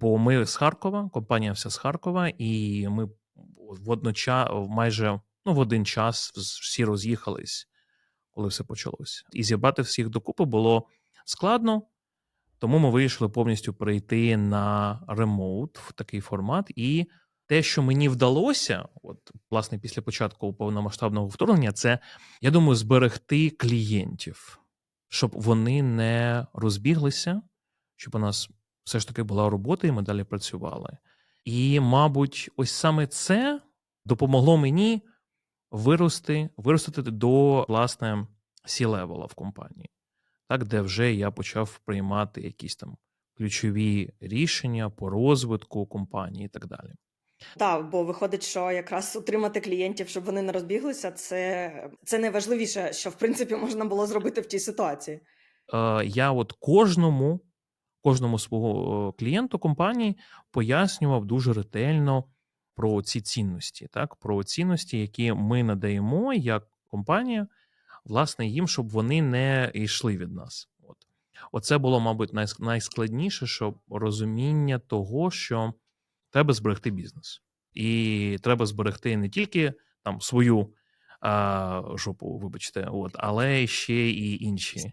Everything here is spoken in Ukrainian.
Бо ми з Харкова, компанія вся з Харкова, і ми водноча майже ну, в один час всі роз'їхались, коли все почалося. І зібрати всіх докупи було складно, тому ми вирішили повністю перейти на ремоут в такий формат. І те, що мені вдалося, от власне після початку повномасштабного вторгнення, це я думаю, зберегти клієнтів, щоб вони не розбіглися, щоб у нас все ж таки була робота, і ми далі працювали. І, мабуть, ось саме це допомогло мені вирости, виростити до власне сі-левела в компанії, так, де вже я почав приймати якісь там ключові рішення по розвитку компанії і так далі. Так, бо виходить, що якраз утримати клієнтів, щоб вони не розбіглися, це, це найважливіше, що в принципі можна було зробити в тій ситуації. Е, я от кожному, кожному свого клієнту компанії пояснював дуже ретельно про ці цінності, так, про цінності, які ми надаємо як компанія, власне, їм, щоб вони не йшли від нас. От. Оце було, мабуть, найс- найскладніше, щоб розуміння того, що треба зберегти бізнес. І треба зберегти не тільки там свою а, жопу, вибачте, от, але ще і інші